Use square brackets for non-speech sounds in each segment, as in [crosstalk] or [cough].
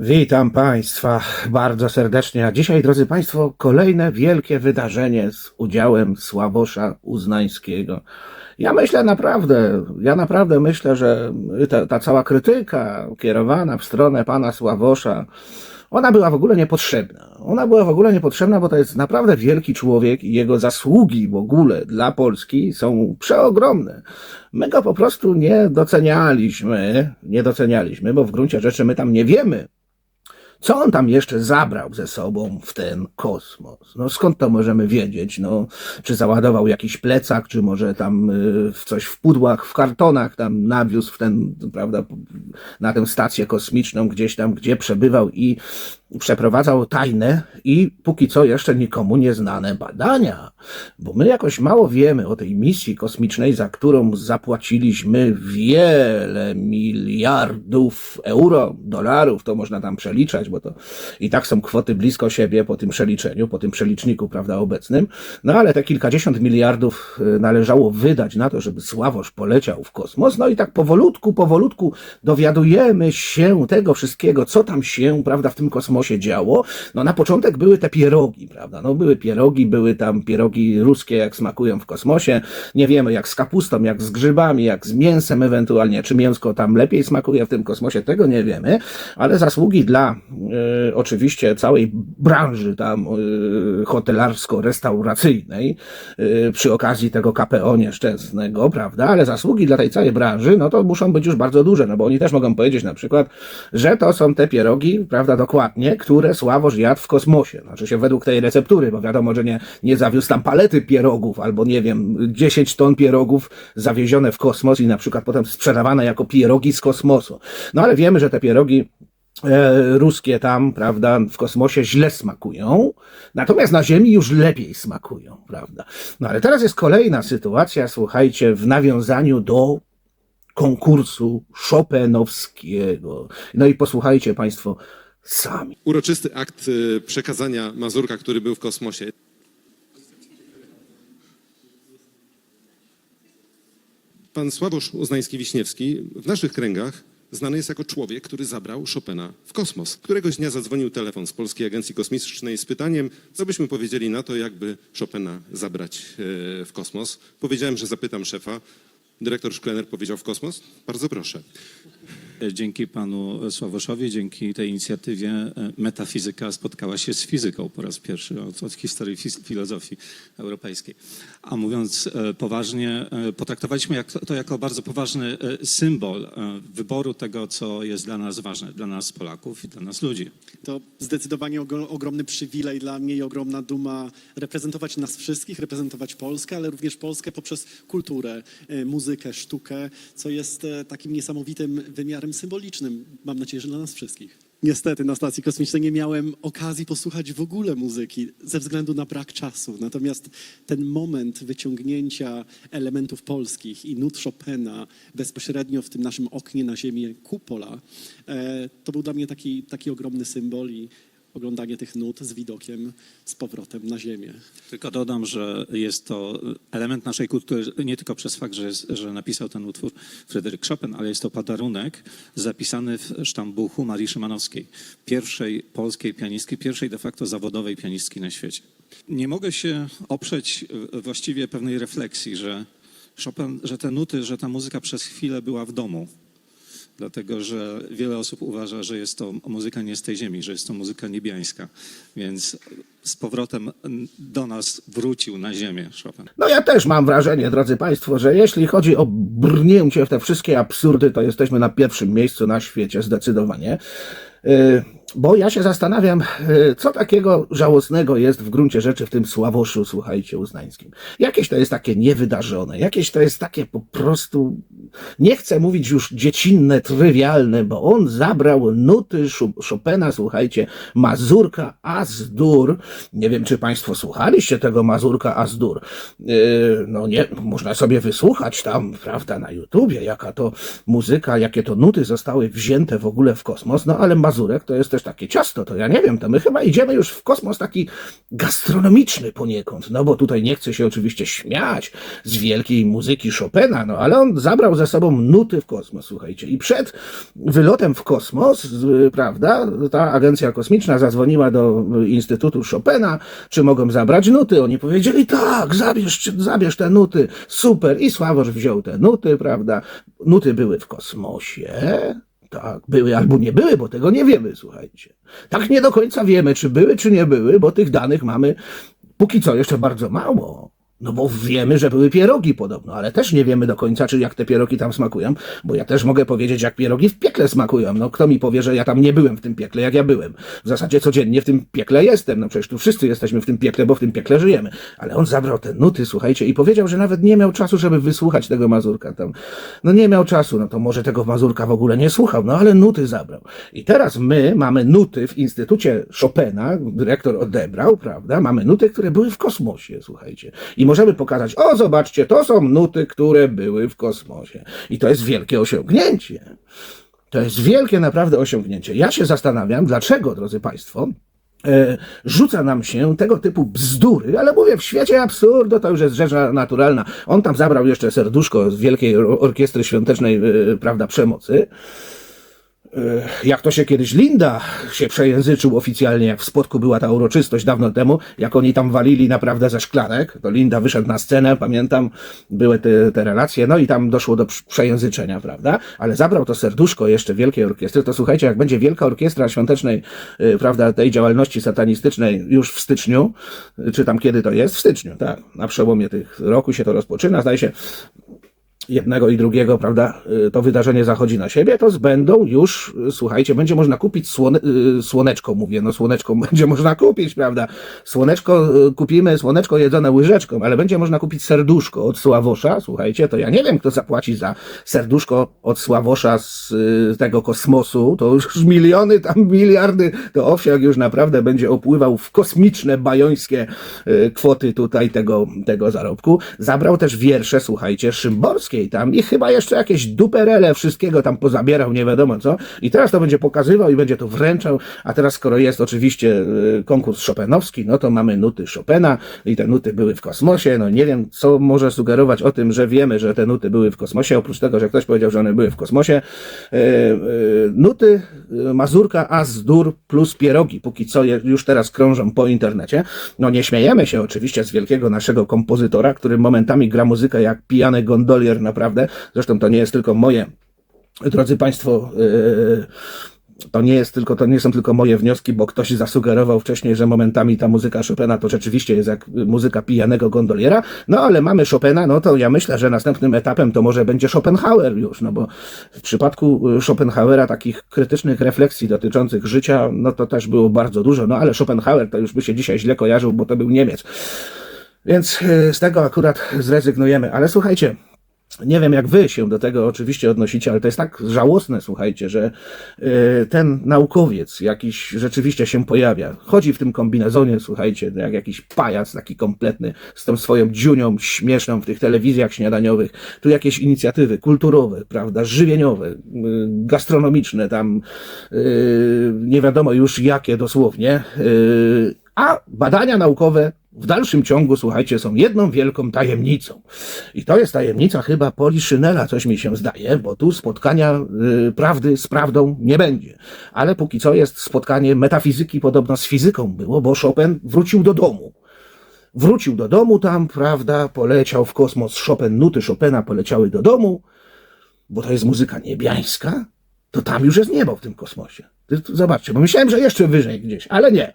Witam Państwa bardzo serdecznie. A dzisiaj, drodzy Państwo, kolejne wielkie wydarzenie z udziałem Sławosza Uznańskiego. Ja myślę naprawdę, ja naprawdę myślę, że ta, ta cała krytyka kierowana w stronę pana Sławosza, ona była w ogóle niepotrzebna. Ona była w ogóle niepotrzebna, bo to jest naprawdę wielki człowiek i jego zasługi w ogóle dla Polski są przeogromne. My go po prostu nie docenialiśmy, nie docenialiśmy, bo w gruncie rzeczy my tam nie wiemy, co on tam jeszcze zabrał ze sobą w ten kosmos? No skąd to możemy wiedzieć? No, czy załadował jakiś plecak, czy może tam y, w coś w pudłach, w kartonach tam nawiózł w ten, prawda, na tę stację kosmiczną gdzieś tam, gdzie przebywał i przeprowadzał tajne i póki co jeszcze nikomu nieznane badania. Bo my jakoś mało wiemy o tej misji kosmicznej, za którą zapłaciliśmy wiele miliardów euro, dolarów, to można tam przeliczać, bo to i tak są kwoty blisko siebie po tym przeliczeniu, po tym przeliczniku, prawda, obecnym. No ale te kilkadziesiąt miliardów y, należało wydać na to, żeby Sławosz poleciał w kosmos. No i tak powolutku, powolutku dowiadujemy się tego wszystkiego, co tam się, prawda, w tym kosmosie działo. No na początek były te pierogi, prawda, no były pierogi, były tam pierogi ruskie, jak smakują w kosmosie. Nie wiemy, jak z kapustą, jak z grzybami, jak z mięsem ewentualnie, czy mięsko tam lepiej smakuje w tym kosmosie, tego nie wiemy, ale zasługi dla e, oczywiście całej branży tam e, hotelarsko-restauracyjnej e, przy okazji tego KPO nieszczęsnego, prawda, ale zasługi dla tej całej branży, no to muszą być już bardzo duże, no bo oni też mogą powiedzieć na przykład, że to są te pierogi, prawda, dokładnie, które Sławosz jadł w kosmosie. Znaczy się według tej receptury, bo wiadomo, że nie, nie zawiózł tam palety pierogów, albo nie wiem, 10 ton pierogów zawiezione w kosmos i na przykład potem sprzedawane jako pierogi z kosmosu. No ale wiemy, że te pierogi e, ruskie tam, prawda, w kosmosie źle smakują, natomiast na Ziemi już lepiej smakują, prawda. No ale teraz jest kolejna sytuacja, słuchajcie, w nawiązaniu do konkursu Chopinowskiego. No i posłuchajcie Państwo sami. Uroczysty akt y, przekazania Mazurka, który był w kosmosie. Pan Sławosz Uznański-Wiśniewski w naszych kręgach znany jest jako człowiek, który zabrał Chopina w kosmos. Któregoś dnia zadzwonił telefon z Polskiej Agencji Kosmicznej z pytaniem, co byśmy powiedzieli na to, jakby Chopina zabrać e, w kosmos. Powiedziałem, że zapytam szefa. Dyrektor Szklener powiedział w kosmos. Bardzo proszę. Dzięki panu Sławoszowi, dzięki tej inicjatywie e, metafizyka spotkała się z fizyką po raz pierwszy od, od historii filozofii europejskiej. A mówiąc e, poważnie, e, potraktowaliśmy jak, to jako bardzo poważny e, symbol e, wyboru tego, co jest dla nas ważne, dla nas Polaków i dla nas ludzi. To zdecydowanie ogro- ogromny przywilej dla mnie i ogromna duma reprezentować nas wszystkich, reprezentować Polskę, ale również Polskę poprzez kulturę, e, muzykę, sztukę, co jest e, takim niesamowitym wymiarem symbolicznym, mam nadzieję, że dla nas wszystkich. Niestety na stacji kosmicznej nie miałem okazji posłuchać w ogóle muzyki ze względu na brak czasu. Natomiast ten moment wyciągnięcia elementów polskich i nut Chopina bezpośrednio w tym naszym oknie na ziemię kupola, e, to był dla mnie taki, taki ogromny symbol i oglądanie tych nut z widokiem z powrotem na ziemię. Tylko dodam, że jest to element naszej kultury nie tylko przez fakt, że, jest, że napisał ten utwór Fryderyk Chopin, ale jest to podarunek zapisany w sztambuchu Marii Szymanowskiej, pierwszej polskiej pianistki, pierwszej de facto zawodowej pianistki na świecie. Nie mogę się oprzeć właściwie pewnej refleksji, że Chopin, że te nuty, że ta muzyka przez chwilę była w domu. Dlatego, że wiele osób uważa, że jest to muzyka nie z tej ziemi, że jest to muzyka niebiańska. Więc z powrotem do nas wrócił na ziemię Chopin. No ja też mam wrażenie, drodzy Państwo, że jeśli chodzi o brnięcie w te wszystkie absurdy, to jesteśmy na pierwszym miejscu na świecie, zdecydowanie. Bo ja się zastanawiam, yy, co takiego żałosnego jest w gruncie rzeczy w tym Sławoszu, słuchajcie, uznańskim. Jakieś to jest takie niewydarzone, jakieś to jest takie po prostu, nie chcę mówić już dziecinne, trywialne, bo on zabrał nuty Chopina, słuchajcie, Mazurka Azdur. Nie wiem, czy Państwo słuchaliście tego Mazurka Azdur. Yy, No nie, można sobie wysłuchać tam, prawda, na YouTubie, jaka to muzyka, jakie to nuty zostały wzięte w ogóle w kosmos, no ale Mazurek to jest też takie ciasto, to ja nie wiem, to my chyba idziemy już w kosmos taki gastronomiczny poniekąd, no bo tutaj nie chce się oczywiście śmiać z wielkiej muzyki Chopina, no ale on zabrał ze sobą nuty w kosmos, słuchajcie, i przed wylotem w kosmos, prawda, ta agencja kosmiczna zadzwoniła do Instytutu Chopina, czy mogą zabrać nuty, oni powiedzieli tak, zabierz, zabierz te nuty, super, i Sławosz wziął te nuty, prawda, nuty były w kosmosie, tak, były albo nie były, bo tego nie wiemy, słuchajcie. Tak nie do końca wiemy, czy były, czy nie były, bo tych danych mamy póki co jeszcze bardzo mało. No bo wiemy, że były pierogi podobno, ale też nie wiemy do końca, czy jak te pierogi tam smakują, bo ja też mogę powiedzieć, jak pierogi w piekle smakują. No kto mi powie, że ja tam nie byłem w tym piekle, jak ja byłem. W zasadzie codziennie w tym piekle jestem. No przecież tu wszyscy jesteśmy w tym piekle, bo w tym piekle żyjemy. Ale on zabrał te nuty, słuchajcie, i powiedział, że nawet nie miał czasu, żeby wysłuchać tego Mazurka tam. No nie miał czasu, no to może tego Mazurka w ogóle nie słuchał, no ale nuty zabrał. I teraz my mamy nuty w Instytucie Chopina, dyrektor odebrał, prawda? Mamy nuty, które były w kosmosie, słuchajcie. I możemy pokazać, o zobaczcie, to są nuty, które były w kosmosie. I to jest wielkie osiągnięcie. To jest wielkie naprawdę osiągnięcie. Ja się zastanawiam, dlaczego, drodzy Państwo, e, rzuca nam się tego typu bzdury, ale mówię, w świecie absurdu to już jest rzecz na- naturalna. On tam zabrał jeszcze serduszko z Wielkiej Or- Orkiestry Świątecznej, e, prawda, przemocy. E, Jak to się kiedyś Linda się przejęzyczył oficjalnie, jak w spotku była ta uroczystość dawno temu, jak oni tam walili naprawdę ze szklanek, to Linda wyszedł na scenę, pamiętam, były te, te relacje, no i tam doszło do prz- przejęzyczenia, prawda? Ale zabrał to serduszko jeszcze Wielkiej Orkiestry, to słuchajcie, jak będzie Wielka Orkiestra Świątecznej, y, prawda, tej działalności satanistycznej już w styczniu, y, czy tam kiedy to jest? W styczniu, tak, na przełomie tych roku się to rozpoczyna, zdaje się, jednego i drugiego, prawda, y, to wydarzenie zachodzi na siebie, to będą już, y, słuchajcie, będzie można kupić słone, y, słoneczko, mówię, no słoneczko [laughs] będzie można kupić, prawda, słoneczko kupimy, słoneczko jedzone łyżeczką, ale będzie można kupić serduszko od Sławosza, słuchajcie, to ja nie wiem, kto zapłaci za serduszko od Sławosza z tego kosmosu, to już [laughs] miliony, tam miliardy, to owsiak już naprawdę będzie opływał w kosmiczne, bajońskie kwoty tutaj tego, tego zarobku. Zabrał też wiersze, słuchajcie, Tam i chyba jeszcze jakieś duperele wszystkiego tam pozabierał, nie wiadomo co. I teraz to będzie pokazywał i będzie to wręczał, a teraz skoro jest oczywiście y, konkurs Chopinowski, no to mamy nuty Chopina i te nuty były w kosmosie, no nie wiem, co może sugerować o tym, że wiemy, że te nuty były w kosmosie, oprócz tego, że ktoś powiedział, że one były w kosmosie. Y, y, nuty Mazurka, Azdur plus pierogi, póki co już teraz krążą po internecie. No nie śmiejemy się oczywiście z wielkiego naszego kompozytora, który momentami gra muzykę jak pijany gondolier naprawdę. Zresztą to nie jest tylko moje, drodzy Państwo, yy, to nie jest tylko, to nie są tylko moje wnioski, bo ktoś zasugerował wcześniej, że momentami ta muzyka Chopina to rzeczywiście jest jak muzyka pijanego gondoliera. No ale mamy Chopina, no to ja myślę, że następnym etapem to może będzie Schopenhauer już, no bo w przypadku y, Schopenhauera takich krytycznych refleksji dotyczących życia, no to też było bardzo dużo, no ale Schopenhauer to już by się dzisiaj źle kojarzył, bo to był Niemiec. Więc y, z tego akurat zrezygnujemy. Ale słuchajcie, nie wiem, jak wy się do tego oczywiście odnosicie, ale to jest tak żałosne, słuchajcie, że y, ten naukowiec jakiś rzeczywiście się pojawia. Chodzi w tym kombinezonie, słuchajcie, jak jakiś pajac taki kompletny, z tą swoją dziunią śmieszną w tych telewizjach śniadaniowych. Tu jakieś inicjatywy kulturowe, prawda, żywieniowe, y, gastronomiczne, tam y, nie wiadomo już jakie dosłownie. A badania naukowe w dalszym ciągu, słuchajcie, są jedną wielką tajemnicą. I to jest tajemnica chyba Poliszynela, coś mi się zdaje, bo tu spotkania y, prawdy z prawdą nie będzie. Ale póki co jest spotkanie metafizyki podobno z fizyką było, bo Chopin wrócił do domu. Wrócił do domu tam, prawda, poleciał w kosmos Chopin, nuty Chopina poleciały do domu, bo to jest muzyka niebiańska, to tam już jest niebo w tym kosmosie. Zobaczcie, bo myślałem, że jeszcze wyżej gdzieś, ale nie.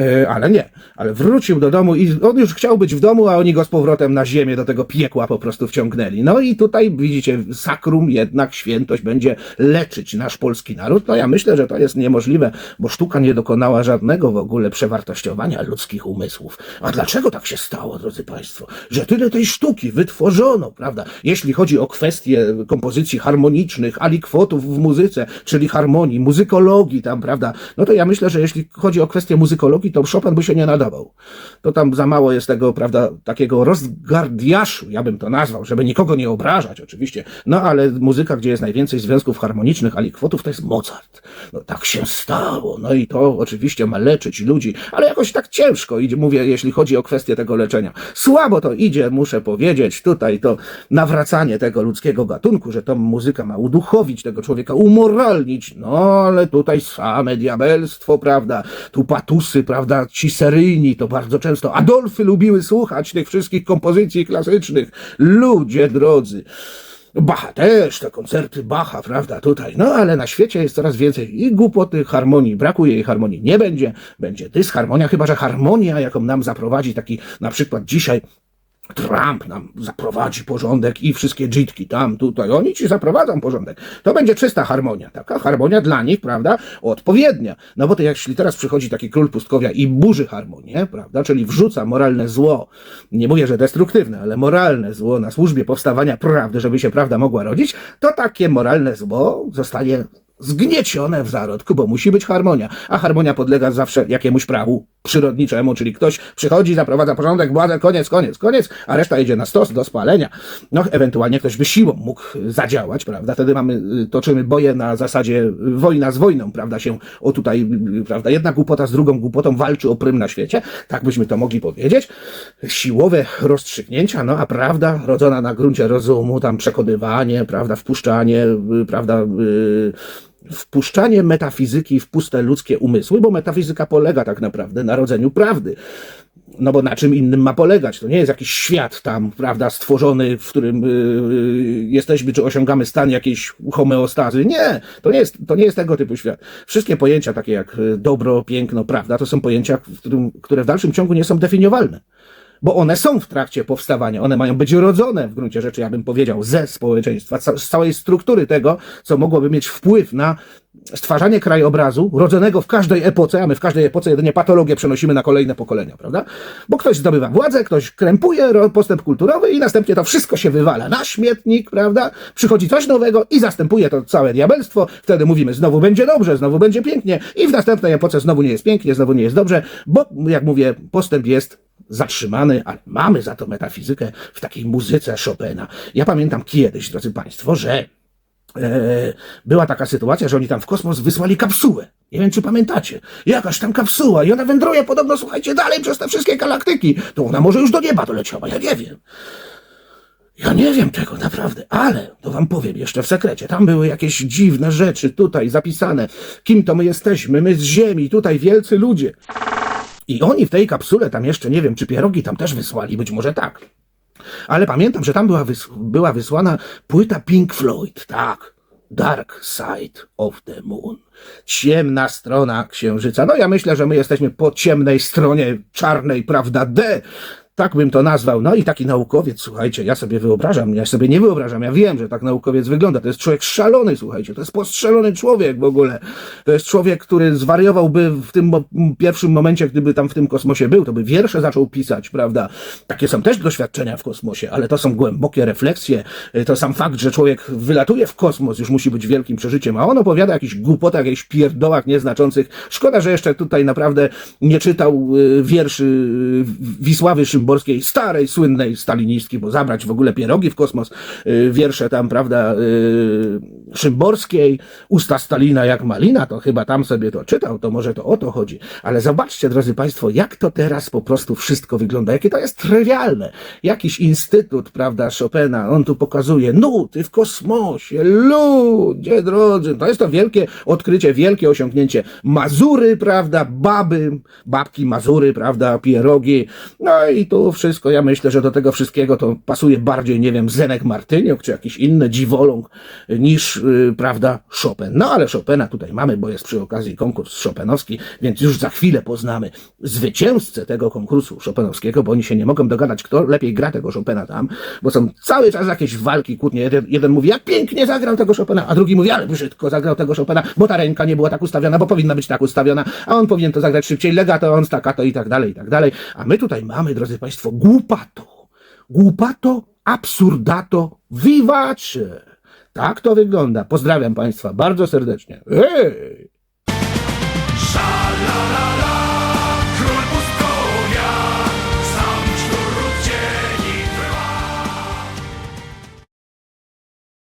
E, ale nie, ale wrócił do domu i on już chciał być w domu, a oni go z powrotem na ziemię do tego piekła po prostu wciągnęli. No i tutaj widzicie, sakrum jednak świętość będzie leczyć nasz polski naród. No ja myślę, że to jest niemożliwe, bo sztuka nie dokonała żadnego w ogóle przewartościowania ludzkich umysłów. A dlaczego tak się stało, drodzy Państwo? Że tyle tej sztuki wytworzono, prawda? Jeśli chodzi o kwestie kompozycji harmonicznych, alikwotów w muzyce, czyli harmonii, muzykologii tam, prawda? No to ja myślę, że jeśli chodzi o kwestię muzykologii, muzyki, to Chopin by się nie nadawał. To tam za mało jest tego, prawda, takiego rozgardiaszu, ja bym to nazwał, żeby nikogo nie obrażać oczywiście. No ale muzyka, gdzie jest najwięcej związków harmonicznych, alikwotów, to jest Mozart. No tak się stało. No i to oczywiście ma leczyć ludzi, ale jakoś tak ciężko idzie, mówię, jeśli chodzi o kwestię tego leczenia. Słabo to idzie, muszę powiedzieć, tutaj to nawracanie tego ludzkiego gatunku, że to muzyka ma uduchowić tego człowieka, umoralnić. No ale tutaj same diabelstwo, prawda? Tu patusy, prawda? Ci seryjni to bardzo często. Adolfy lubiły słuchać tych wszystkich kompozycji klasycznych. Ludzie drodzy. Bacha też, te koncerty Bacha, prawda, tutaj. No ale na świecie jest coraz więcej i głupoty, harmonii. Brakuje jej harmonii. Nie będzie. Będzie dysharmonia, chyba że harmonia, jaką nam zaprowadzi taki na przykład dzisiaj Trump nam zaprowadzi porządek i wszystkie dzitki tam, tutaj, oni ci zaprowadzą porządek. To będzie czysta harmonia, taka harmonia dla nich, prawda, odpowiednia. No bo to jeśli teraz przychodzi taki król pustkowia i burzy harmonię, prawda, czyli wrzuca moralne zło, nie mówię, że destruktywne, ale moralne zło na służbie powstawania prawdy, żeby się prawda mogła rodzić, to takie moralne zło zostanie zgniecione w zarodku, bo musi być harmonia. A harmonia podlega zawsze jakiemuś prawu przyrodniczemu, czyli ktoś przychodzi, zaprowadza porządek, władzę, koniec, koniec, koniec, a reszta idzie na stos do spalenia. No, ewentualnie ktoś by siłą mógł zadziałać, prawda? Wtedy mamy, y, toczymy boje na zasadzie wojna z wojną, prawda? Się o tutaj, y, prawda? Jedna głupota z drugą głupotą walczy o prym na świecie, tak byśmy to mogli powiedzieć. Siłowe rozstrzygnięcia, no a prawda rodzona na gruncie rozumu, tam przekonywanie, prawda? Wpuszczanie, y, prawda? y, wpuszczanie metafizyki w puste ludzkie umysły, bo metafizyka polega tak naprawdę na rodzeniu prawdy. No bo na czym innym ma polegać? To nie jest jakiś świat tam, prawda, stworzony, w którym yy, jesteśmy, czy osiągamy stan jakiejś homeostazy. Nie, to nie, jest, to nie jest tego typu świat. Wszystkie pojęcia takie jak y, dobro, piękno, prawda, to są pojęcia, w którym, które w dalszym ciągu nie są definiowalne bo one są w trakcie powstawania, one mają być rodzone w gruncie rzeczy, ja bym powiedział, ze społeczeństwa, z całej struktury tego, co mogłoby mieć wpływ na stwarzanie krajobrazu, rodzonego w każdej epoce, a my w każdej epoce jedynie patologię przenosimy na kolejne pokolenia, prawda? Bo ktoś zdobywa władzę, ktoś krępuje postęp kulturowy i następnie to wszystko się wywala na śmietnik, prawda? Przychodzi coś nowego i zastępuje to całe diabelstwo, wtedy mówimy, znowu będzie dobrze, znowu będzie pięknie i w następnej epoce znowu nie jest pięknie, znowu nie jest dobrze, bo jak mówię, postęp jest zatrzymany, ale mamy za to metafizykę w takiej muzyce Chopina. Ja pamiętam kiedyś, drodzy Państwo, że e, była taka sytuacja, że oni tam w kosmos wysłali kapsułę. Nie wiem, czy pamiętacie. Jakaś tam kapsuła i ona wędruje podobno, słuchajcie, dalej przez te wszystkie galaktyki. To ona może już do nieba doleciała, ja nie wiem. Ja nie wiem tego naprawdę, ale to wam powiem jeszcze w sekrecie. Tam były jakieś dziwne rzeczy tutaj zapisane. Kim to my jesteśmy? My z Ziemi, tutaj wielcy ludzie. I oni w tej kapsule tam jeszcze, nie wiem, czy pierogi tam też wysłali, być może tak. Ale pamiętam, że tam była, wys była wysłana płyta Pink Floyd, tak. Dark Side of the Moon. Ciemna strona księżyca. No ja myślę, że my jesteśmy po ciemnej stronie czarnej, prawda, D. Tak bym to nazwał. No i taki naukowiec, słuchajcie, ja sobie wyobrażam, ja sobie nie wyobrażam, ja wiem, że tak naukowiec wygląda. To jest człowiek szalony, słuchajcie, to jest postrzelony człowiek w ogóle. To jest człowiek, który zwariowałby w tym pierwszym momencie, gdyby tam w tym kosmosie był, to by wiersze zaczął pisać, prawda? Takie są też doświadczenia w kosmosie, ale to są głębokie refleksje. Y, To sam fakt, że człowiek wylatuje w kosmos, już musi być wielkim przeżyciem, a on opowiada o jakichś głupotach, jakichś pierdołach nieznaczących. Szkoda, że jeszcze tutaj naprawdę nie czytał y, wierszy y, Wisławy Szymborskiej, starej, słynnej stalinistki, bo zabrać w ogóle pierogi w kosmos, y, wiersze tam, prawda, y, Szymborskiej, usta Stalina jak malina, to chyba tam sobie to czytał, to może to o to chodzi. Ale zobaczcie, drodzy Państwo, jak to teraz po prostu wszystko wygląda, jakie to jest trywialne. Jakiś instytut, prawda, Chopina, on tu pokazuje nuty w kosmosie, ludzie drodzy, to jest to wielkie odkrycie, wielkie osiągnięcie. Mazury, prawda, baby, babki, mazury, prawda, pierogi, no i tu wszystko, ja myślę, że do tego wszystkiego to pasuje bardziej, nie wiem, Zenek Martyniuk, czy jakiś inny dziwoląg niż, y, prawda, Chopin. No ale Chopina tutaj mamy, bo jest przy okazji konkurs chopinowski, więc już za chwilę poznamy zwycięzcę tego konkursu chopinowskiego, bo oni się nie mogą dogadać, kto lepiej gra tego Chopina tam, bo są cały czas jakieś walki, kłótnie. Jeden, jeden mówi, jak pięknie zagrał tego Chopina, a drugi mówi, ale brzydko zagrał tego Chopina, bo ta ręka nie była tak ustawiona, bo powinna być tak ustawiona, a on powinien to zagrać szybciej, legato, on staccato i tak dalej, i tak dalej. A my tutaj mamy, drodzy Państwo, głupato. Głupato, absurdato, vivace. Tak to wygląda. Pozdrawiam Państwa bardzo serdecznie. Ej!